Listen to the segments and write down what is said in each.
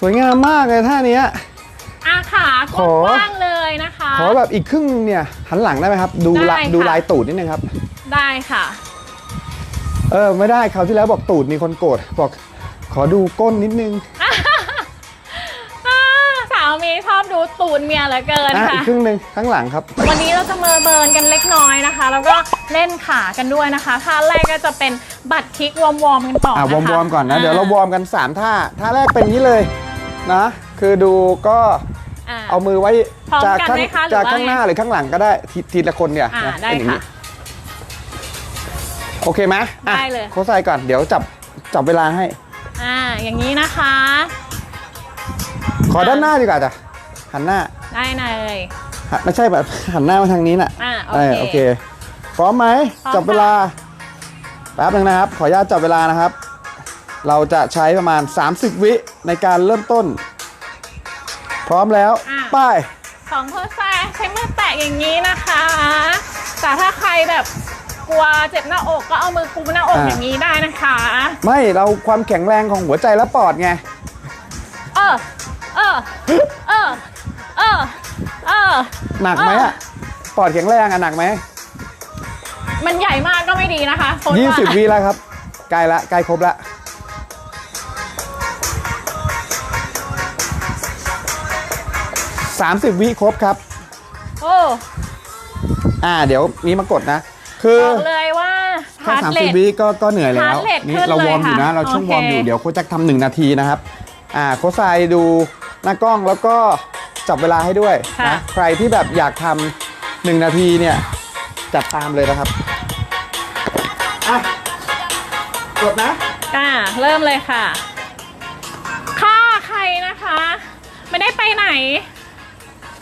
สวยงามมากเลยท่าเนี้ย อาขากขอ ว้างๆเลยนะคะ ขอแบบอีกครึ่งเนี่ยหันหลังได้ไหมครับ ดูละได้ค่ะ ดูลายตูดนิดนึงครับ ได้ค่ะ เออไม่ได้คราวที่แล้วบอกตูดมีคนโกรธบอกขอดูก้นนิดนึงอ่าสาวเมย์ชอบดูตูนเมียเหลือเกินอะค่ะอีกครึ่งหนึ่งข้างหลังครับ วันนี้เราจะมาเบิร์นกันเล็กน้อยนะคะ แล้วก็เล่นขากันด้วยนะคะท่าแรกก็จะเป็นบัตรคลิกวอร์มวอร์มกันก่อนอะนะคะวอร์มวอร์มก่อนนะ เดี๋ยวเราวอร์มกัน 3 ท่า ท่าแรกเป็นอย่างนี้เลย นะ คือดูก็อ่า เอามือไว้พร้อมจากกันข้างไหมคะหรือจากว่าข้างหน้าไงหรือข้างหลังก็ได้ทีทีละคนเนี่ยอ่านะได้เป็นอย่างค่ะ นี้โอเคไหมอะได้เลย โค้ชไซก่อนเดี๋ยวจับจับเวลาให้ อ่าอย่างนี้นะคะ ขอด้านหน้าดีกว่าจ้ะหันหน้าได้เลย หันไม่ใช่แบบหันหน้ามาทางนี้น่ะอ่าเออโอโอเคเคพร้อมไหมพร้อมจับเวลาแป๊บนึงนะครับ ขออนุญาตจับเวลานะครับ เราจะใช้ประมาณ 30 วิในการเริ่มต้น พร้อมแล้วไป้ายของโพสไซใช้มือแตะอย่างนี้นะคะ แต่ถ้าใครแบบกลัวเจ็บหน้าอกก็เอามือคุมหน้าอกอย่างนี้ได้นะคะ ไม่เราความแข็งแรงของหัวใจและปอดไง เออ เออ เออ เออ เออ หนักไหมอะปอดแข็งแรงอะหนักไหมมันใหญ่มากก็ไม่ดีนะคะโพสต์ยี่ว่าสิบวิแล้วครับใกล้ละใกล้ครบละ สามสิบวิครบครับ โอ้อ่า เดี๋ยวมีมากดนะ คือบอกเลยว่าแค่ฮาร์ดสามเรสิบท วิก็ก็เหนื่อยแล้ว Heart rate นี่ขึ้นเราวอร์มเลยอยู่นะค่ะเราช่วงโอเค วอร์มอยู่เดี๋ยวโค้ชแจ็คทำหนึ่งนาทีนะครับ อ่าโค้ชไซดูหน้ากล้องแล้วก็จับเวลาให้ด้วยค่ะนะใครที่แบบอยากทำหนึ่งนาทีเนี่ย จัดตามเลยนะครับอะกดนะ อ่าเริ่มเลยค่ะ ค่าใครนะคะ ไม่ได้ไปไหน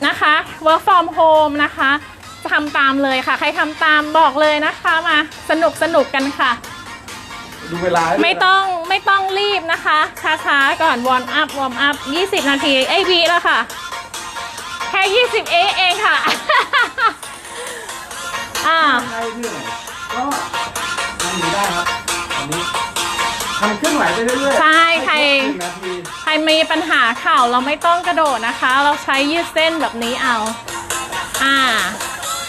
นะคะ work from home นะคะทำตามเลยค่ะ ใครทำตามบอกเลยนะคะมาสนุกสนุกกันค่ะ ดูเวลาให้ด้วยนะไม่ต้องไม่ต้องรีบนะคะ ช้าๆ ก่อนวอร์มอัพวอร์มอัพ 20 นาทีไอ้ยวีแล้วค่ะ แค่ 20 เอเองค่ะ อ่าใครเหนื่อยก็ทำอยู่ได้ครับอันนี้ ทำเคลื่อนไหวไปเรื่อยๆใช่ใครห้คบหนึ่งนาทีใครมีปัญหาเข่าเราไม่ต้องกระโดดนะคะ เราใช้ยืดเส้นแบบนี้เอา อ่า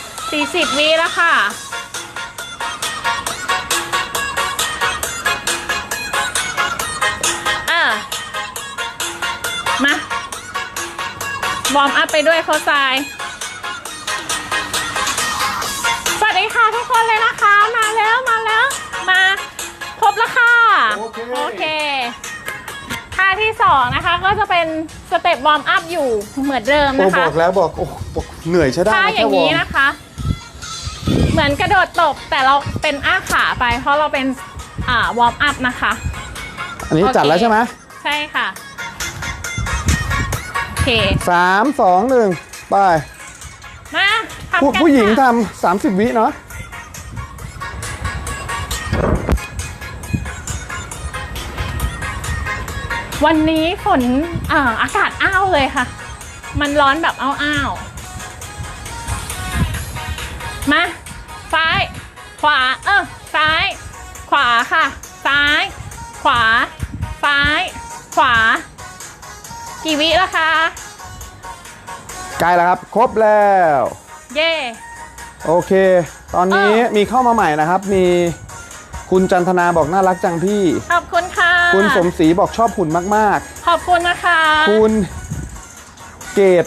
40วิแล้วค่ะอ่ามาวอร์มอัพไปด้วยโคชไซายสวัสดีค่ะทุกคนเลยนะคะ มาแล้วมาแล้วมาคร บแล้วค่ะ โอเค โอเคท่าที่สองนะคะก็จะเป็นสเต็ปวอร์มอัพอยู่เหมือนเดิมโอ้นะบคะ อกแล้วบอกโอ้บอกเหนื่อยใช่ได้ท่านะอแค่ย่างวอนี้ร์มนะคะ เหมือนกระโดดตบแต่เราเป็นอ้าขาไป เพราะเราเป็นอ่าวอร์มอัพนะคะ อันนี้โอเค จัดแล้วใช่ไหมใช่ค่ะ โอเค สามสองหนึ่งไปมาทำผู้กันผู้หญิงค่ะทำสามสิบวิเนาะ วันนี้ฝนเอ่ออากาศอ้าวเลยค่ะ มันร้อนแบบอ้าวๆ มา ซ้าย ขวา เออซ้าย ขวาค่ะ ซ้าย ขวา ซ้าย ขวา กี่วิแล้วคะ ใกล้แล้วครับ ครบแล้ว เย่โอเค ตอนนี้เออมีเข้ามาใหม่นะครับ มีคุณจันทนาบอกน่ารักจังพี่ ขอบคุณ ค่ะคุณสมศรีบอกชอบหุ่นมากขอบคุณนะคะๆคุณเกต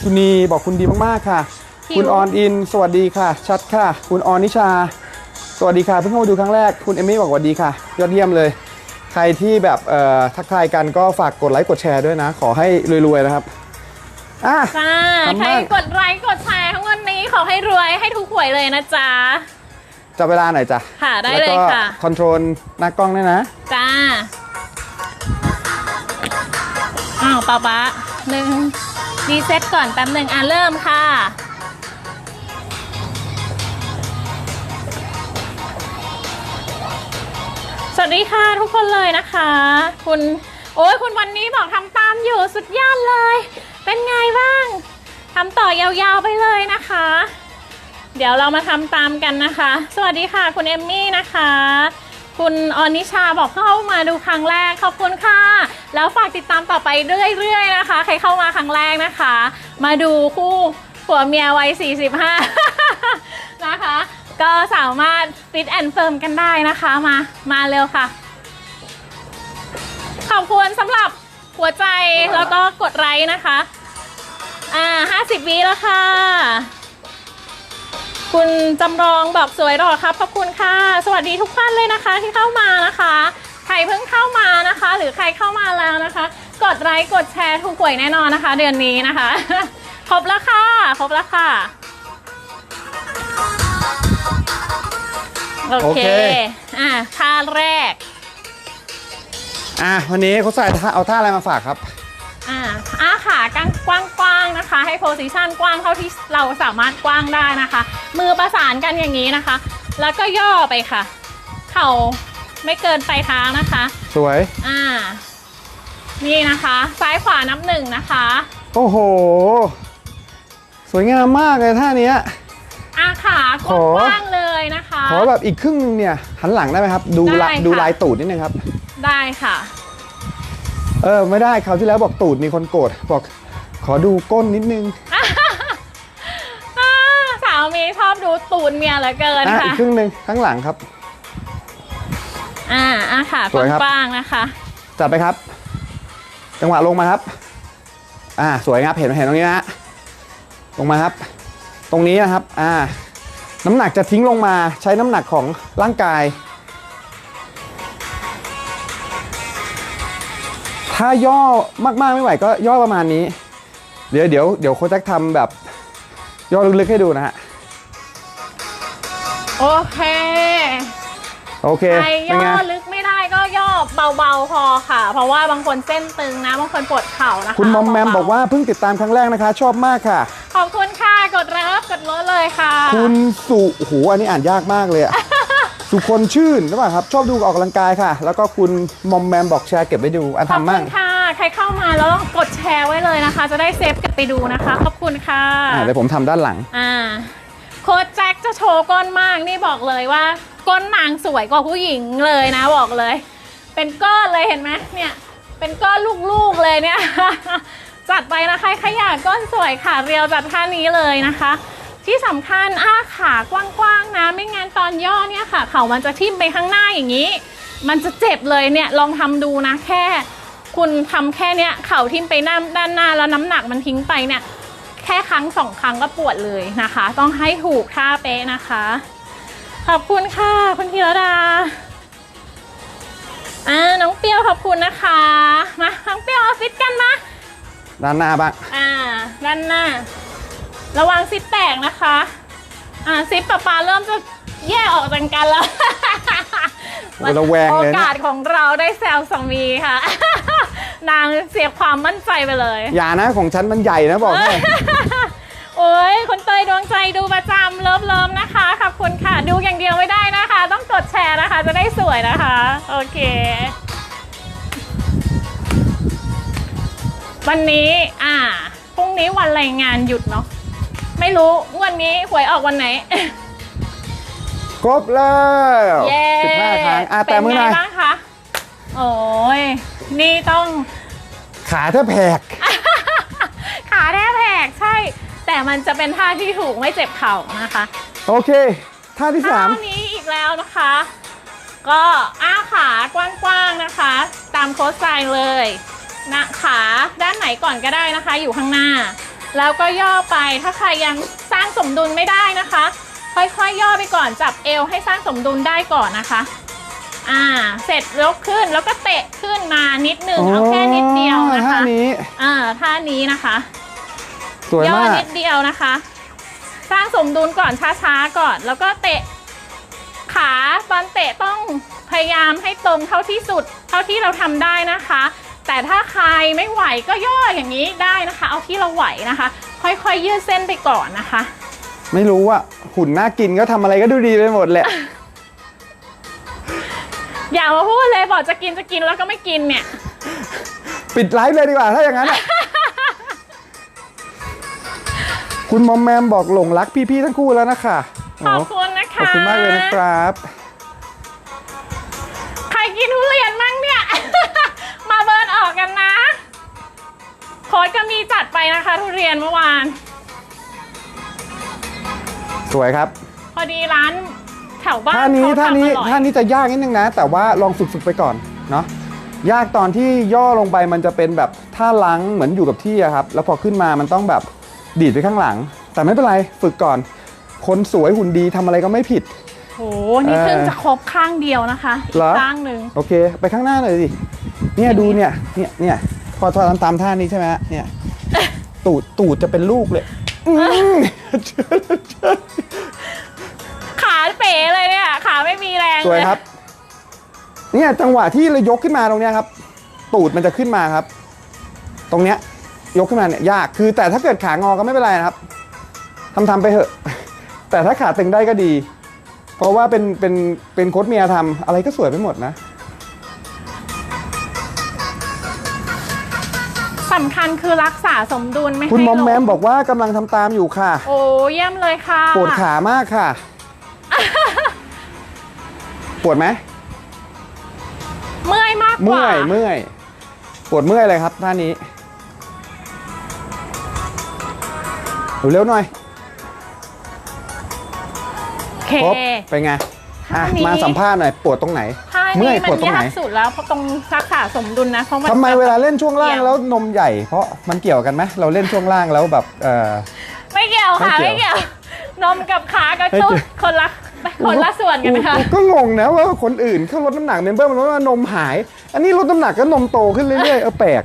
สุนีบอกคุณดีมากๆค่ะ หิว คุณออนอิน สวัสดีค่ะ ชัดค่ะ คุณออนนิชา สวัสดีค่ะ เพิ่งเข้ามาดูครั้งแรก คุณเอมมี่บอกสวัสดีค่ะ ยอดเยี่ยมเลย ใครที่แบบเอ่อทักทายกันก็ฝากกดไลค์กดแชร์ด้วยนะ ขอให้รวยๆนะครับอะค่ะทำใครบ้างกดไลค์กดแชร์ทั้งวันนี้ขอให้รวยให้ทุกหวยเลยนะจ๊ะ จับเวลาหน่อยจ้ะค่ะได้แล้วเลยก็ค่ะ คอนโทรลหน้ากล้องด้วยนะ จ้า อ้าวป๊าป๊าหนึ่งรีเซ็ตก่อนแป๊บหนึ่งอะเริ่มค่ะ สวัสดีค่ะทุกคนเลยนะคะ คุณ โอ้ยคุณวันนี้บอกทำตามอยู่สุดยอดเลย เป็นไงบ้างทำต่อยาวๆไปเลยนะคะ เดี๋ยวเรามาทำตามกันนะคะ สวัสดีค่ะ คุณเอมมี่นะคะ คุณออนิชาบอกเข้ามาดูครั้งแรกขอบคุณค่ะ แล้วฝากติดตามต่อไปเรื่อยๆนะคะ ใครเข้ามาครั้งแรกนะคะ มาดูคู่ผัวเมียวัย 45 นะคะ ก็สามารถฟิตแอนด์เฟิร์มกันได้นะคะ มา มาเร็วค่ะ ขอบคุณสำหรับหัวใจแล้วก็กดไลค์นะคะ อ่าห้าสิบวิแล้วค่ะ คุณจำลองบอกสวยหรอครับขอบคุณค่ะ สวัสดีทุกท่านเลยนะคะที่เข้ามานะคะ ใครเพิ่งเข้ามานะคะ หรือใครเข้ามาแล้วนะคะ กดไลค์กดแชร์ถูกหวยแน่นอนนะคะ เดือนนี้นะคะ ครบแล้วค่ะครบแล้วค่ะโอโอเคเค อะท่าแรก อะวันนี้เขาใส่ท่าเอาท่าอะไรมาฝากครับ อ่าอ้าขากางกว้างๆนะคะ ให้โพซิชันกว้างเท่าที่เราสามารถกว้างได้นะคะ มือประสานกันอย่างนี้นะคะ แล้วก็ย่อไปค่ะ เข่าไม่เกินปลายเท้านะคะ สวย อ่า นี่นะคะ ซ้ายขวานับหนึ่งนะคะ โอ้โห สวยงามมากเลยท่าเนี้ย อาขากขอ ว้างๆเลยนะคะ ขอแบบอีกครึ่งนึงเนี่ยหันหลังได้ไหมครับ ดูละได้ค่ะ ดูลายตูดนิดนึงครับ ได้ค่ะ เออไม่ได้คราวที่แล้วบอกตูดมีคนโกรธบอกขอดูก้นนิดนึงอ่าสาวมีชอบดูตูนเมียเหลือเกินอะค่ะอีกครึ่งนึงข้างหลังครับ อ่าอาขาสวยครับ กว้างๆนะคะ จัดไปครับ จังหวะลงมาครับ อ่า สวยครับเห็นเห็นตรงนี้นะฮะลงมาครับ ตรงนี้นะครับ อ่า น้ำหนักจะทิ้งลงมาใช้น้ำหนักของร่างกาย ถ้าย่อมากๆไม่ไหวก็ย่อประมาณนี้ เดี๋ยวเดี๋ยวเดี๋ยวโค้ชแจ็คทำแบบ ย่อลึกๆให้ดูนะฮะ โอเคโอเคใครเป็นย่ไงอลึกไม่ได้ก็ย่อเบาๆพอค่ะ เพราะว่าบางคนเส้นตึงนะ บางคนปวดเข่านะคะคุณมอมแมมเๆบอกว่าเพิ่งติดตามครั้งแรกนะคะ ชอบมากค่ะ ขอบคุณค่ะ กดเลิฟกดรถเลยค่ะ คุณสุโอ้โหอันนี้อ่านยากมากเลยอะ สุคนชื่นหรือเปล่าครับ ชอบดูออกกำลังกายค่ะ แล้วก็คุณมอมแมมบอกแชร์เก็บไว้ดูอันขอบทำคุมั่งณค่ะ ใครเข้ามาแล้วต้องกดแชร์ไว้เลยนะคะ จะได้เซฟเก็บไปดูนะคะ ขอบคุณค่ะ อ่าเดี๋ยวผมทำด้านหลัง อ่า โค้ชแจ็คจะโชว์ก้นมากนี่บอกเลยว่า ก้นนางสวยกว่าผู้หญิงเลยนะบอกเลย เป็นก้อนเลยเห็นไหมเนี่ย เป็นก้อนลูกๆเลยเนี่ย จัดไปนะคะใครอยากก้นสวยค่ะเรียวจัดท่านี้เลยนะคะ ที่สำคัญอ้าขากว้างๆนะ ไม่งั้นตอนย่อเนี่ยค่ะ เข่ามันจะทิ่มไปข้างหน้าอย่างนี้ มันจะเจ็บเลยเนี่ยลองทำดูนะแค่ คุณทำแค่เนี้ยเข่าทิ่มไปด้านด้านหน้าแล้วน้ำหนักมันทิ้งไปเนี่ยแค่ครั้งสองครั้งก็ปวดเลยนะคะ ต้องให้ถูกท่าเป๊ะนะคะ ขอบคุณค่ะคุณธีรดาอ่าน้องเปรี้ยวขอบคุณนะคะ มาน้องเปรี้ยวเอาฟิตกันมาด้านหน้าบ้างอ่า ด้านหน้า ระวังซิปแตกนะคะ อ่าซิปปะปาเริ่มจะแยกออกจากกันแล้วโอ้ยระแวงโอเลยนะกาสของเราได้แซวสามีค่ะ นางเสียความมั่นใจไปเลย อย่านะของฉันมันใหญ่นะบอกให้โอ้ยคุณเตยดวงใจดูประจำเลิฟเลิฟนะคะขอบคุณค่ะ ดูอย่างเดียวไม่ได้นะคะ ต้องกดแชร์นะคะ จะได้สวยนะคะ โอเค วันนี้อ่าพรุ่งนี้วันแรงงานหยุดเนาะ ไม่รู้วันนี้หวยออกวันไหน ครบแล้วเย้สิบห้าครั้งอะแต่มือหน่อยเป็นไงบ้างคะโอ้ยนี่ต้อง ขาแทบแผก ขาแทบแหกใช่ แต่มันจะเป็นท่าที่ถูกไม่เจ็บเข่านะคะโอเค ท่าที่สามท่านี้อีกแล้วนะคะ ก็อ้าขากว้างๆนะคะ ตามโค้ชไซน์เลยนะขาด้านไหนก่อนก็ได้นะคะ อยู่ข้างหน้า แล้วก็ย่อไปถ้าใครยังสร้างสมดุลไม่ได้นะคะ ค่อยๆย่อไปก่อนจับเอวให้สร้างสมดุลได้ก่อนนะคะ อ่า เสร็จยกขึ้นแล้วก็เตะขึ้นมานิดหนึ่งเอาแค่นิดเดียวนะท่าคะนี้อ่าท่านี้นะคะ สวยย่อมาก นิดเดียวนะคะ สร้างสมดุลก่อนช้าๆก่อน แล้วก็เตะ ขาตอนเตะต้องพยายามให้ตรงเท่าที่สุด เท่าที่เราทำได้นะคะ แต่ถ้าใครไม่ไหวก็ย่ออย่างนี้ได้นะคะ เอาที่เราไหวนะคะ ค่อยๆยืดเส้นไปก่อนนะคะ ไม่รู้ว่าหุ่นน่ากินก็ทำอะไรก็ดูดีไปหมดแหละ อย่ามาพูดเลยบอกจะกินจะกินแล้วก็ไม่กินเนี่ย ปิดไลฟ์เลยดีกว่าถ้าอย่างนั้นอะ คุณมอมแมมบอกหลงรักพี่ๆทั้งคู่แล้วนะคะขอบคุณนะคะขอบคุณมากเลยนะครับ นะคะ ทุเรียนเมื่อวาน สวยครับ พอดีร้านแถวบ้านท่านี้เขท่านี้ทำอร่อยท่านี้จะยากนิดนึงนะ แต่ว่าลองฝึกๆไปก่อนเนาะยากตอนที่ย่อลงไปมันจะเป็นแบบท่าล้างเหมือนอยู่กับที่อะครับ แล้วพอขึ้นมามันต้องแบบดีดไปข้างหลัง แต่ไม่เป็นไรฝึกก่อน คนสวยหุ่นดีทำอะไรก็ไม่ผิดโหนี่เออเพิ่งจะครบข้างเดียวนะคะอีเหรกอข้างหนึ่งโอเค ไปข้างหน้าหน่อยสิเนี่ยดูเนี่ยเนี่ยเนี่ยพอทำตามท่านี้ใช่ไหมฮะเนี่ย ตูดตูดจะเป็นลูกเลยอืมขาเป๋เลยเนี่ย ขาไม่มีแรงสวยเลยครับ เนี่ยจังหวะที่เรายกขึ้นมาตรงเนี้ยครับ ตูดมันจะขึ้นมาครับ ตรงเนี้ย ยกขึ้นมาเนี่ยยากคือ แต่ถ้าเกิดขางอก็ไม่เป็นไรนะครับทำทำไปเถอะ แต่ถ้าขาตึงได้ก็ดี เพราะว่าเป็นเป็นเป็นโค้ดเมียทำอะไรก็สวยไปหมดนะ สำคัญคือรักษาสมดุลไม่ให้คุณมอมแมมล้บอกว่ากำลังทำตามอยู่ค่ะ โอ้เยี่ยมเลยค่ะปวดขามากค่ะ ปวดไหมเมื่อยมากกเมื่ว่าอยเมื่อยปวดเมื่อยเลยครับท่านี้เร็วๆหน่อยโอเค ครบเป็นไงอะท่านี้ มาสัมภาษณ์หน่อยปวดตรงไหนท่า เมื่นี้อยมัปวดนตรงไหยานกสุดแล้วเพราะตรงรักษาสมดุลนะเพราะมัน ทำไมจะเวลาเล่นช่วงล่างเกี่ยว แล้วนมใหญ่ เพราะมันเกี่ยวกันไหมเราเล่นช่วงล่างแล้วแบบเออไม่เกี่ยวค่ะไม่ไม่เกี่เกี่ยยว วนมกับขากระไม่ชุดเกี่ยวคนละคนละส่วนกันนะคะ ก็งงนะว่าคนอื่นเขาลดน้ำหนักเมมเบอร์มันลดว่านมหาย อันนี้ลดน้ำหนักก็นมโตขึ้นเรื่อยๆเออแปลก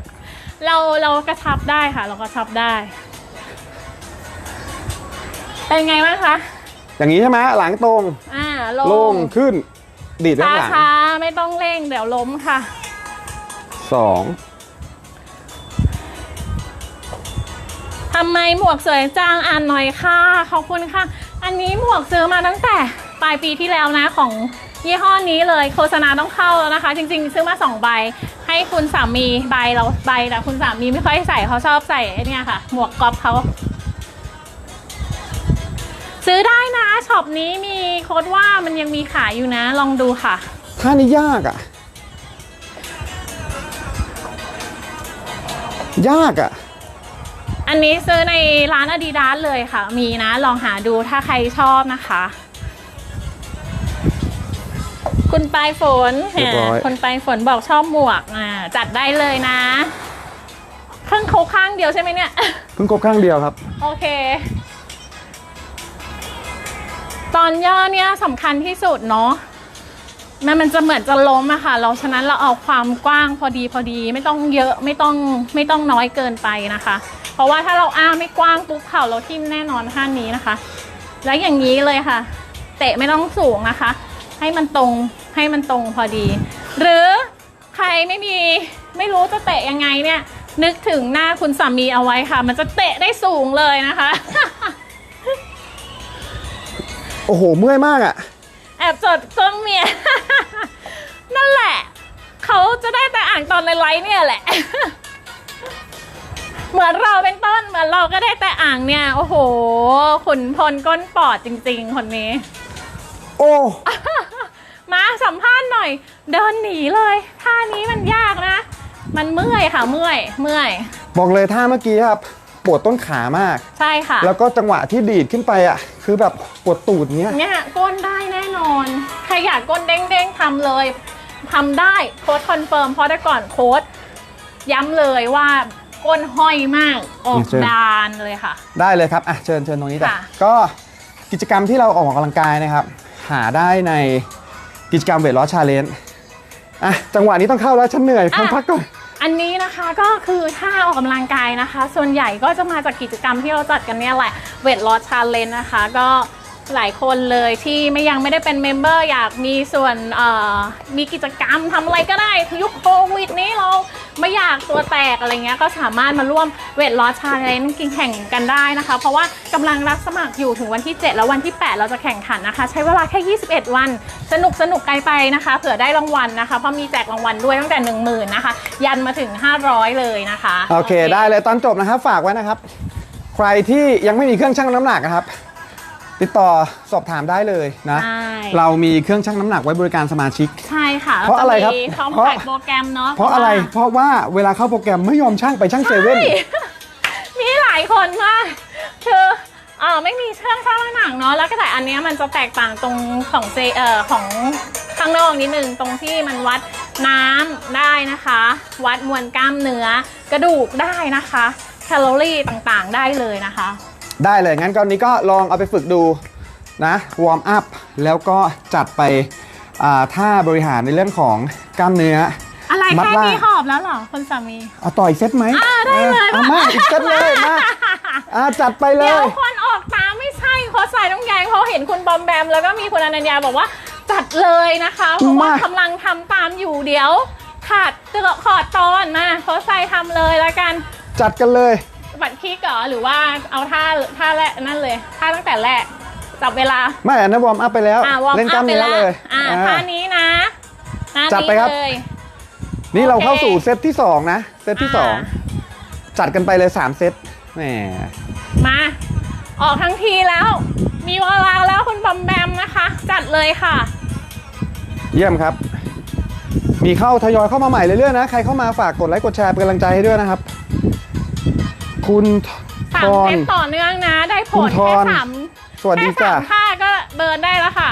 เราเรากระชับได้ค่ะ เรากระชับได้ เป็นไงบ้างคะ อย่างนี้ใช่ไหมหลังตรงอ่าลโล่งงขึ้น ดีดไปช้าข้างหลังช้าๆไม่ต้องเร่งเดี๋ยวล้มค่ะ สองทำไมหมวกสวยจังอ่านหน่อยค่ะ ขอบคุณค่ะ อันนี้หมวกซื้อมาตั้งแต่ปลายปีที่แล้วนะของยี่ห้อนี้เลยโฆษณาต้องเข้าแล้วนะคะ จริงๆ ซื้อมาสองใบ ให้คุณสามีใบเราใบแต่คุณสามีไม่ค่อยใส่เขาชอบใส่ไอ้เนี่ยค่ะ หมวกก๊อฟเขา ซื้อได้นะช็อปนี้มีโค้ดว่ามันยังมีขายอยู่นะ ลองดูค่ะ ท่านี้ยากอะ ยากอะ อันนี้ซื้อในร้าน Adidas เลยค่ะ มีนะ ลองหาดูถ้าใครชอบนะคะ คุณปลายฝนเรียบร้อย คุณปลายฝนบอกชอบหมวกอ่าจัดได้เลยนะเครื่องโคกข้างเดียวใช่ไหมเนี่ย เพิ่งครบข้างเดียวครับ โอเค ตอนย่อเนี่ยสำคัญที่สุดเนาะมันมันจะเหมือนจะล้มอะค่ะ เราฉะนั้นเราเอาความกว้างพอดีพอดีไม่ต้องเยอะไม่ต้องไม่ต้องน้อยเกินไปนะคะ เพราะว่าถ้าเราอ้าไม่กว้างปุ๊บเข่าเราทิ่มแน่นอนท่านนี้นะคะ แล้วอย่างนี้เลยค่ะ เตะไม่ต้องสูงนะคะ ให้มันตรงให้มันตรงพอดี หรือใครไม่มีไม่รู้จะเตะยังไงเนี่ย นึกถึงหน้าคุณสามีเอาไว้ค่ะ มันจะเตะได้สูงเลยนะคะ โอ้โห เมื่อยมากอะ แอบจดเครื่องเมีย นั่นแหละ เขาจะได้แต่อ่านตอนในไลฟ์เนี่ยแหละ เหมือนเราเป็นต้นเหมือนเราก็ได้แต่อ่างเนี่ย โอ้โห ขุนพลก้นปอดจริง ๆ คนนี้ โอ้ มาสัมภาษณ์หน่อย เดินหนีเลยท่านี้มันยากนะ มันเมื่อยค่ะเมื่อย เมื่อย บอกเลยท่าเมื่อกี้ครับ ปวดต้นขามาก ใช่ค่ะ แล้วก็จังหวะที่ดีดขึ้นไปอะ คือแบบปวดตูดเนี้ยเนี่ยก้นได้แน่นอน ใครอยากก้นเด้งๆทำเลยทำได้โค้ดคอนเฟิร์มเพราะแต่ก่อนโค้ดย้ำเลยว่าก้นห้อยมากออกดานเลยค่ะ ได้เลยครับอะเชิญเชิญตรงนี้จ้ะค่ะก็กิจกรรมที่เราออกกำลังกายนะครับ หาได้ในกิจกรรมเวทลอสชาเลนจ์อะจังหวะนี้ต้องเข้าแล้วฉันเหนื่อยพักพักก่อน อันนี้นะคะก็คือท่าออกกำลังกายนะคะ ส่วนใหญ่ก็จะมาจากกิจกรรมที่เราจัดกันเนี่ยแหละเวทลอสชาเลนนะคะ ก็ หลายคนเลยที่ไม่ยังไม่ได้เป็นเมมเบอร์อยากมีส่วนเอ่อมีกิจกรรมทำอะไรก็ได้คือยุคโควิดนี้เราไม่อยากตัวแตกอะไรเงี้ยก็สามารถมาร่วมเวทลอสชาเลนกินแข่งกันได้นะคะ เพราะว่ากำลังรับสมัครอยู่ถึงวันที่ 7 แล้ววันที่ 8 เราจะแข่งขันนะคะ ใช้เวลาแค่ 21 วัน สนุกสนุกไกลไปนะคะ เผื่อได้รางวัลนะคะเพราะมีแจกรางวัลด้วยตั้งแต่ 1 0,000นะคะ ยันมาถึง 500 เลยนะคะ โอเค ได้เลยตอนจบนะครับฝากไว้นะครับ ใครที่ยังไม่มีเครื่องชั่งน้ำหนักนะครับ ติดต่อสอบถามได้เลยนะ ใช่ เรามีเครื่องชั่งน้ำหนักไว้บริการสมาชิก ใช่ค่ะเพราะอะไรครับแล้วก็มีพร้อมเพราะถ่ายโปรแกรมเนาะเพราะอะไรเพราะว่าเวลาเข้าโปรแกรมไม่ยอมชั่งไปชั่งเซเว่นใช่ายคนมากคือเออไม่มีเครื่องชั่งน้ำหนักเนาะแล้วก็แต่อันเนี้ยมันจะแตกต่างตรงของเจเอ่อของข้างนอกนิดนึงตรงที่มันวัดน้ำได้นะคะ วัดมวลกล้ามเนื้อ กระดูกได้นะคะ แคลอรี่ต่างๆได้เลยนะคะ ได้เลยงั้นก็นี้ก็ลองเอาไปฝึกดูนะวอร์มอัพแล้วก็จัดไปอ่าท่าบริหารในเรื่องของกล้ามเนื้ออะไรมัดแค่ล่างนี้หอบแล้วเหรอคุณสามีเอาต่ออีกเซตไหมอ่าได้เลยออเอามาอีกเซตเลยมาอ่าจัดไปเลเดี๋ยวยคนออกตามไม่ใช่โค้ชสายน้องแยงเขาเห็นคุณบอมแบม แล้วก็มีคุณอนัญญาบอกว่าจัดเลยนะคะเพราะว่ามากำลังทำตามอยู่เดี๋ยวขาดเตือขอดตอนมาโค้ชสายทำเลยแล้วกัน จัดกันเลยบัตรคิก เหรอหรือว่าเอาท่าท่าแรกนั่นเลยท่าตั้งแต่แรกจับเวลาไม่อันนั้นวอร์มอัพไปแล้วอ่าวอร์มเล่นกอัล้าพมไปเนื้อแล้วเลยอ่าอ่า ท่านี้นะท่าจัดนี้ไปครับ เลย นี่เราเข้าโอเคสู่เซตที่2นะเซตที่อ่า2จัดกันไปเลย3เซตแหม มา ออกทั้งทีแล้ว มีเวลาแล้วคุณบอมแบมนะคะ จัดเลยค่ะ เยี่ยมครับ มีเข้าทยอยเข้ามาใหม่เรื่อยๆนะ ใครเข้ามาฝากกดไลค์กดแชร์เป็นกำลังใจให้ด้วยนะครับ คุณสาทมอเซน ตต่อเนื่องนะ ได้ผคุลณทแค่อนสามสวัสดีแค่จ้ะสามท่าก็เบิร์นได้แล้วค่ะ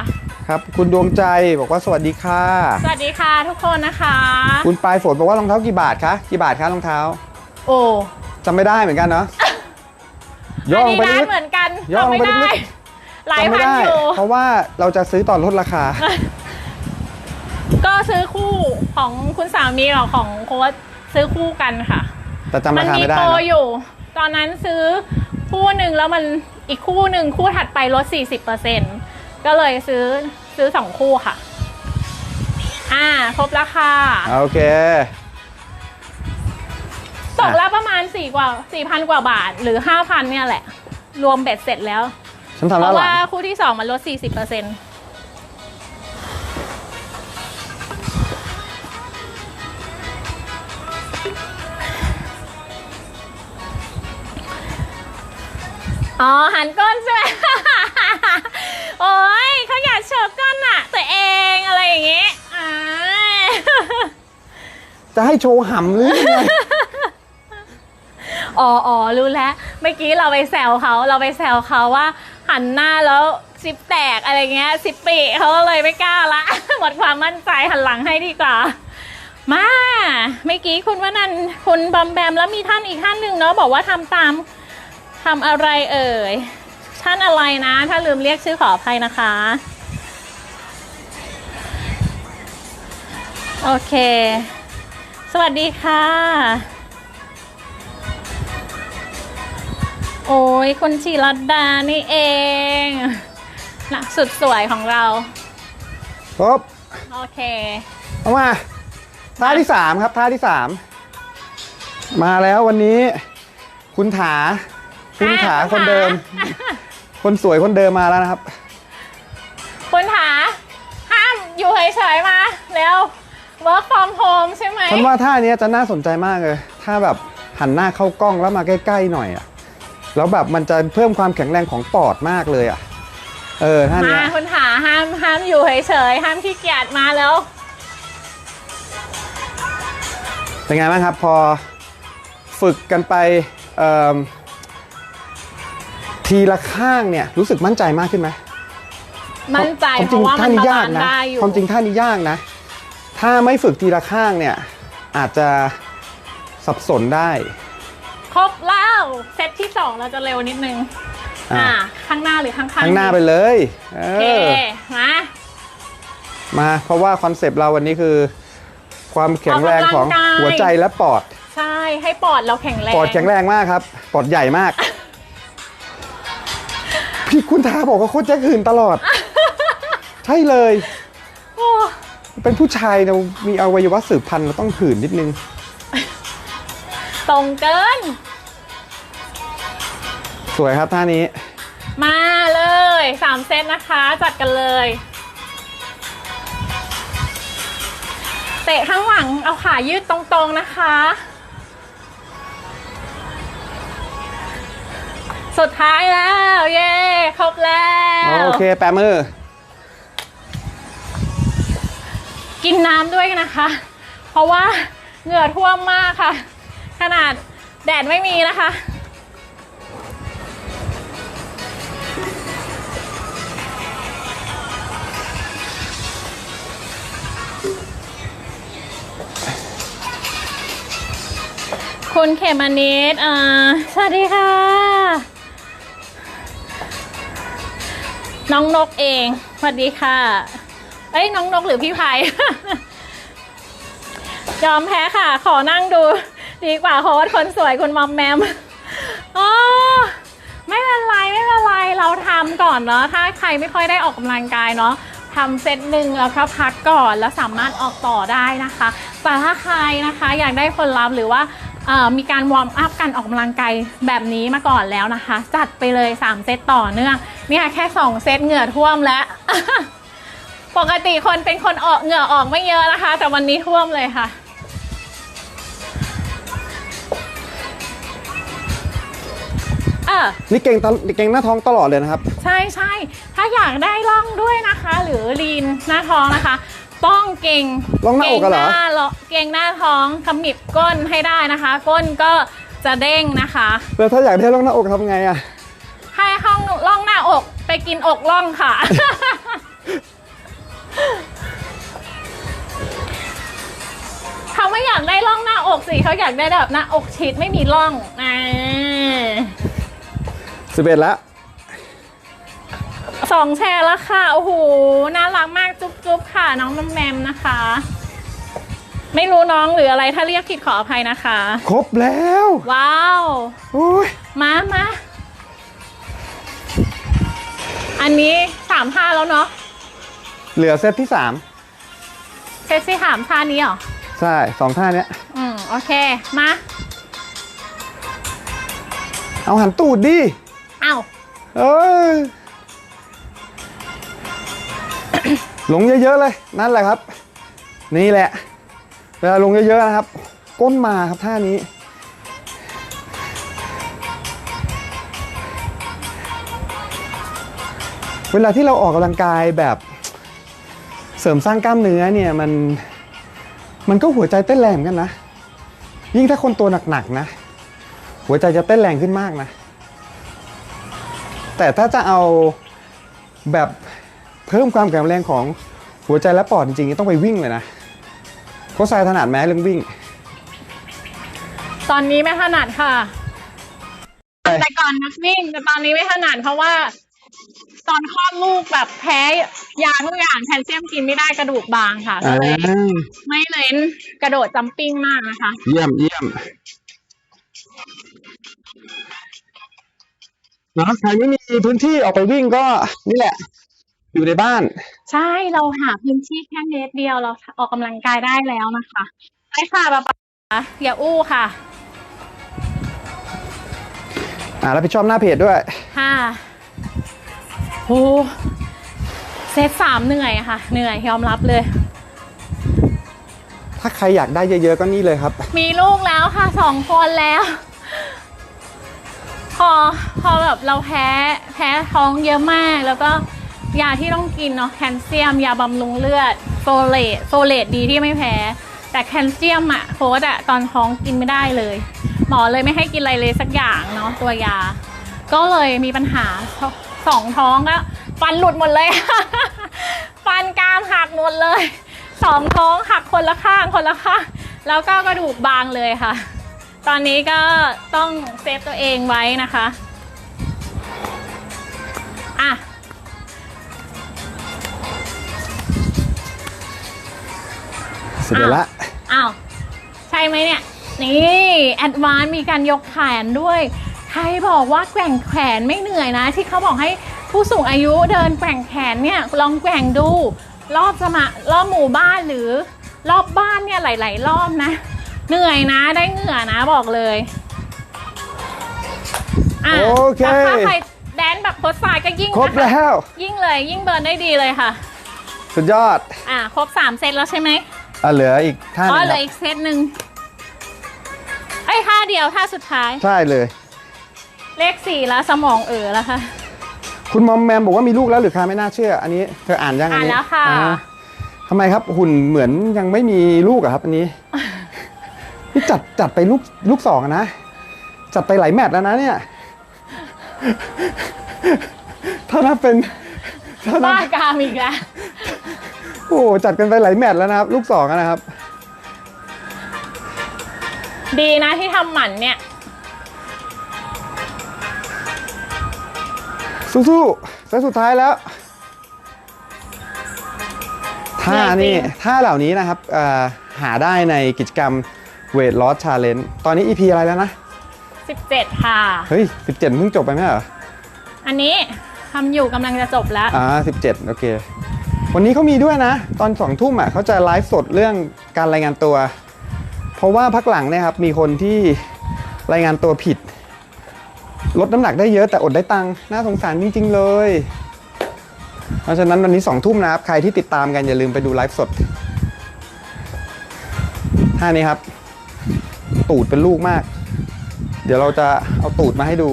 ครับ คุณดวงใจบอกว่าสวัสดีค่ะ สวัสดีค่ะทุกคนนะคะ คุณปลายฝนบอกว่ารองเท้ากี่บาทคะกี่บาทคะรองเท้าโอ้จำไม่ได้เหมือนกันเนาะย่อัอนงนี้ไปร้านลึกเหมือนกันย่องจำไม่ไปได้ ลึก หลายจำไม่พันได้อยู่ เพราะว่าเราจะซื้อตอนลดราคา ก็ซื้อคู่ของคุณสามีกับของโค้ชซื้อคู่กันค่ะ แต่จำมัราคามีไม่ได้โปรเนอะอยู่ ตอนนั้นซื้อคู่หนึ่งแล้วมันอีกคู่หนึ่งคู่ถัดไปลด 40%ก็เลยซื้อซื้อสองคู่ค่ะ อ่า ครบราคาโอเค ตกแล้วประมาณ4กว่า4,000กว่าบาทหรือ5,000เนี่ยแหละ รวมเบ็ดเสร็จแล้ว ฉันทำเพแล้วราะหลัว่าง คู่ที่2มันลด 40% อ๋อหันก้นใช่ไหม โอ้ยเขาอยากเฉิบก้นอะตัวเองอะไรอย่างงี้อ่าจะให้โชว์หำหรือยังไง อ๋ออ๋อรู้แล้ว เมื่อกี้เราไปแซวเขาเราไปแซวเขาว่า หันหน้าแล้วซิปแตกอะไรเงี้ยซิปปีเขาก็เลยไม่กล้าละ หมดความมั่นใจหันหลังให้ดีกว่า มาเมื่อกี้คุณว่านันท์คุณบอมแบมแล้วมีท่านอีกท่านหนึ่งเนาะบอกว่าทำตาม ทำอะไรเอ่ย ท่านอะไรนะ ถ้าลืมเรียกชื่อขออภัยนะคะ โอเค สวัสดีค่ะ โอ้ยคุณชีรัตดานี่เองนะสุดสวยของเรา ครบโอเค เอามาท่าที่3ครับท่าที่3มาแล้ววันนี้ คุณถา คุณถาอะคนเดิม คนสวยคนเดิมมาแล้วนะครับ คุณถาห้ามอยู่เฉยๆมาเร็ว work from home ใช่ไหมฉันว่าท่านี้จะน่าสนใจมากเลย ถ้าแบบหันหน้าเข้ากล้องแล้วมาใกล้ๆหน่อยอะแล้วแบบมันจะเพิ่มความแข็งแรงของปอดมากเลยอะเออท่ามาเนี้ยคุณถาห้ามห้ามอยู่เฉยๆห้ามขี้เกียจมาแล้ว เป็นไงบ้างครับ พอฝึกกันไปเอิ่ม ทีละข้างเนี่ยรู้สึกมั่นใจมากขึ้นไหมมั่นใจความเพจริงราะว่าท่ามันนี้บายากลานซ์นะได้อยู่ความจริงท่านี้ยากนะ ถ้าไม่ฝึกทีละข้างเนี่ยอาจจะสับสนได้ ครบแล้วเซตที่สองเราจะเร็วนิดนึงอะอ่าข้างหน้าหรือข้างๆข้างหน้าไปเลยเอโอเคอมามาเพราะว่าคอนเซปต์เราวันนี้คือ ความแข็งแรงของหัวใจและปอด ใช่ให้ปอดเราแข็งแรงปอดแข็งแรงมากครับ ปอดใหญ่มาก พี่คุณท้าบอกว่าโคตรแจ็คหืนตลอด ใช่เลย โอ้เป็นผู้ชายเรามีอวัยวะสืบพันธุ์เราต้องหืนนิดนึง ตรงเกิน สวยครับท่านี้ มาเลยสามเซตนะคะ จัดกันเลย เตะข้างหลังเอาขายืดตรงๆนะคะ สุดท้ายแล้ว เย้ครบแล้วโอเค แปมือ กินน้ำด้วยนะคะ เพราะว่าเหงื่อท่วมมากค่ะ ขนาดแดดไม่มีนะคะ คุณเขมานิดอ่าสวัสดีค่ะ น้องนกเองสวัสดีค่ะ เอ้ยน้องนกหรือพี่ไผ่ยอมแพ้ค่ะ ขอนั่งดู ดีกว่าโฮสคนสวยคุณมอมแมมอ๋อไม่เป็นไรไม่เป็นไรเราทำก่อนเนาะถ้าใครไม่ค่อยได้ออกกำลังกายเนาะทำเซตหนึ่งแล้วก็พักก่อนแล้วสามารถออกต่อได้นะคะ แต่ถ้าใครนะคะอยากได้ผลลัพธ์หรือว่า มีการวอร์มอัพการออกกำลังกายแบบนี้มาก่อนแล้วนะคะ จัดไปเลย 3 เซตต่อเนื่องเนี่ยแค่ 2 เซตเหงื่อท่วมแล้ว ปกติคนเป็นคนออกเหงื่อออกไม่เยอะนะคะ แต่วันนี้ท่วมเลยค่ะเออนี่เก่งตลเก่งหน้าท้องตลอดเลยนะครับ ใช่ใช่ถ้าอยากได้ร่องด้วยนะคะ หรือลีนหน้าท้องนะคะ ต้องเก่งร่องหน้าอกอะเหรอ เก่งหน้าเลาะเก่งหน้าท้องขมิบก้นให้ได้นะคะ ก้นก็จะเด้งนะคะ แล้วถ้าอยากได้ร่องหน้าอกทำไงอะให้ห้องร่องหน้าอกไปกินอกร่องค่ะ เขาไม่อยากได้ร่องหน้าอกสิเขาอยากได้แบบหน้าอกชิดไม่มีร่องอ่าสิบเอ็ดแล้ว สองแชร์แล้วค่ะ โอ้โห น่ารักมากจุ๊บจุ๊บค่ะ น้องแมมแมมนะคะ ไม่รู้น้องหรืออะไรถ้าเรียกผิดขออภัยนะคะ ครบแล้ว ว้าว โอ้ยมามา อันนี้สามท่าแล้วเนาะเหลือเซตที่สามเซตที่สามท่านี้เหรอ ใช่สองท่าเนี้ย อืม โอเค มา เอาหันตูดดิ เอ้าเออ ลงเยอะๆเลยนั่นแหละครับ นี่แหละ เวลาลงเยอะๆนะครับ ก้นมาครับท่านี้ เวลาที่เราออกกำลังกายแบบเสริมสร้างกล้ามเนื้อเนี่ยมันมันก็หัวใจเต้นแรงกันนะ ยิ่งถ้าคนตัวหนักๆนะ หัวใจจะเต้นแรงขึ้นมากนะ แต่ถ้าจะเอาแบบ เพิ่มความแข็งแรงของหัวใจและปอดจริงๆต้องไปวิ่งเลยนะโค้ชทรายถนัดไหมเรื่องวิ่ง ตอนนี้ไม่ถนัดค่ะ แต่ก่อนนักวิ่งแต่ตอนนี้ไม่ถนัดเพราะว่า ตอนคลอดลูกแบบแพ้ยาทุกอย่างแคลเซียมกินไม่ได้กระดูกบางค่ะก็เลยไม่เน้นกระโดดจัมปิ้งมากนะคะ เยี่ยมเยี่ยมนะใครไม่มีพื้นที่ออกไปวิ่งก็นี่แหละ อยู่ในบ้าน ใช่เราหาพื้นที่แค่เมตรเดียวเราออกกำลังกายได้แล้วนะคะไปค่ะป๊าป๊าอย่าอู้ค่ะ อ่ารับผิดชอบหน้าเพจด้วยค่ะโหเซตสามเหนื่อยอะค่ะ เหนื่อยยอมรับเลย ถ้าใครอยากได้เยอะๆก็นี่เลยครับ มีลูกแล้วค่ะสองคนแล้ว พอพอแบบเราแพ้แพ้ท้องเยอะมากแล้วก็ ยาที่ต้องกินเนาะแคลเซียม ยาบำรุงเลือดโฟเลตโฟเลตดีที่ไม่แพ้ แต่แคลเซียมอะโฟสอะตอนท้องกินไม่ได้เลย หมอเลยไม่ให้กินอะไรเลยสักอย่างเนาะตัวยา ก็เลยมีปัญหาสองท้องก็ฟันหลุดหมดเลย ฟันกรามหักหมดเลยสองท้องหักคนละข้างคนละข้างแล้วก็กระดูกบางเลยค่ะ ตอนนี้ก็ต้องเซฟตัวเองไว้นะคะ อะ สิบเอ็ดละอ้าวใช่ไหมเนี่ย นี่แอดวานมีการยกแขนด้วยใครบอกว่าแกว่งแขนไม่เหนื่อยนะ ที่เขาบอกให้ผู้สูงอายุเดินแกว่งแขนเนี่ยลองแกว่งดู รอบสมะรอบหมู่บ้านหรือรอบบ้านเนี่ยหลาย ๆ รอบนะ เหนื่อยนะได้เหงื่อนะบอกเลยอะโอเคแต่ถ้าใครแดนแบบโพสต์ายก็ยิ่งครบนะคะแล้ว ยิ่งเลยยิ่งเบิร์นได้ดีเลยค่ะ สุดยอด อะครบสามเซตแล้วใช่ไหม อะเหลืออีกท่าหอ๋นึองเหคลืรัอบอีกเซตหนึ่งไอ้ยท่าเดียวท่าสุดท้าย ใช่เลย เลขสี่แล้วสมองเออแล้วค่ะ คุณมอมแมมบอกว่ามีลูกแล้วหรือคะไม่น่าเชื่อ อันนี้เธออ่านยังอันนี้อ่านแล้วค่ะ อ่าทำไมครับหุ่นเหมือนยังไม่มีลูกอะครับอันนี้ นี่จัดจัดไปลูกลูกสองอะนะ จัดไปหลายแมตช์แล้วนะเนี่ย ถ้านับเป็นถ้านับ้าบกามอีกแล้วโอ้โหจัดกันไปหลายแมตช์แล้วนะครับ ลูกสองอะนะครับ ดีนะที่ทำหมันเนี่ย สู้ๆแล้วสุดท้ายแล้วท่านี่ท่าเหล่านี้นะครับเอ่อหาได้ในกิจกรรม Weight Loss Challenge ตอนนี้ EP อะไรแล้วนะ 17 ค่ะ เฮ้ย 17เพิ่งจบไปไหมเหรอ อันนี้ทำอยู่กำลังจะจบแล้ว อ่า17 โอเค วันนี้เขามีด้วยนะ ตอนสองทุ่มอะเขาจะไลฟ์สดเรื่องการรายงานตัว เพราะว่าพักหลังเนี่ยครับมีคนที่รายงานตัวผิด ลดน้ำหนักได้เยอะแต่อดได้ตังค์น่าสงสารจริง ๆ เลย เพราะฉะนั้นวันนี้สองทุ่มนะครับ ใครที่ติดตามกันอย่าลืมไปดูไลฟ์สดท่านี้ครับ ตูดเป็นลูกมาก เดี๋ยวเราจะเอาตูดมาให้ดู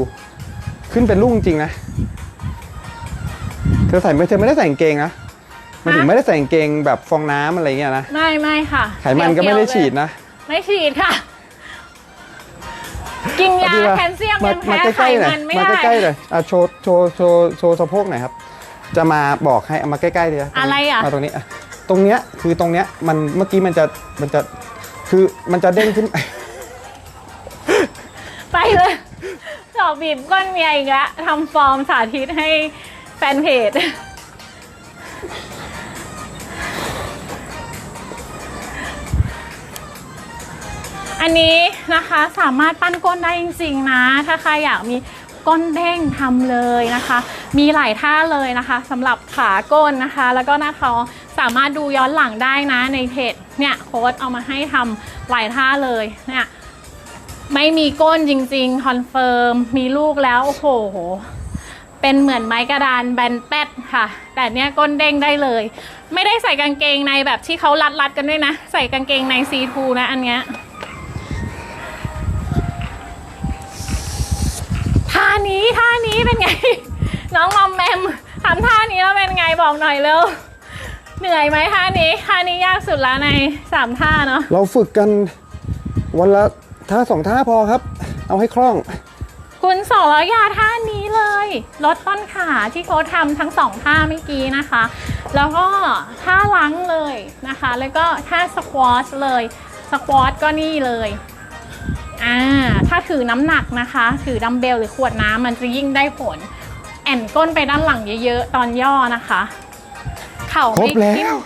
ขึ้นเป็นลูกจริงนะ เธอใส่ไม่เธอไม่ได้ใส่กางเกงนะ มันถึงฮะไม่ได้ใส่กางเกงแบบฟองน้ำอะไรเงี้ยนะไม่ไม่ค่ะไขมันก็ไม่ได้ฉีดนะ ไม่ฉีดค่ะ กินยาเอาดีกว่าแคลเซียมมายังมาแพ้ใกไขล้ๆหน่อยมันไม่มาได้ใกล้ๆเลยอะโชว์โชว์โชว์โชว์สะโพกหน่อยครับ จะมาบอกให้เอามาใกล้ๆเลยอะไรอะมาตรงนี้อะตรงเนี้ยคือตรงเนี้ยมันเมื่อกี้มันจะมันจะคือมันจะเด้งขึ้น ไปเลยสอบบีบก้นเมียอีกแล้วทำฟอร์มสาธิตให้แฟนเพจ อันนี้นะคะสามารถปั้นก้นได้จริงๆนะ ถ้าใครอยากมีก้นเด้งทำเลยนะคะ มีหลายท่าเลยนะคะสำหรับขาก้นนะคะ แล้วก็หน้าท้องสามารถดูย้อนหลังได้นะในเพจเนี่ยโค้ดเอามาให้ทำหลายท่าเลยเนี่ยไม่มีก้นจริงๆคอนเฟิร์มมีลูกแล้วโอ้โหเป็นเหมือนไม้กระดานแบนแป๊ดค่ะ แต่เนี้ยก้นเด้งได้เลย ไม่ได้ใส่กางเกงในแบบที่เขารัดๆกันด้วยนะ ใส่กางเกงในซีทูนะอันเนี้ย นี้ท่านี้เป็นไง น้องมอมแมมทำท่านี้แล้วเป็นไงบอกหน่อยเร็วเหนื่อยไหมท่านี้ท่านี้ยากสุดแล้วในสามท่าเนาะเราฝึกกันวันละท่าสองท่าพอครับ เอาให้คล่อง คุณสอรยาท่านี้เลยลดต้นขาที่เขาทำทั้งสองท่าเมื่อกี้นะคะ แล้วก็ท่าล้างเลยนะคะ แล้วก็ท่าสควอชเลยสควอชก็นี่เลย อ่าถ้าถือน้ำหนักนะคะ ถือดัมเบลหรือขวดน้ำมันจะยิ่งได้ผล แอนก้นไปด้านหลังเยอะๆ ตอนย่อนะคะ เข่าครบแล้ทิ่มว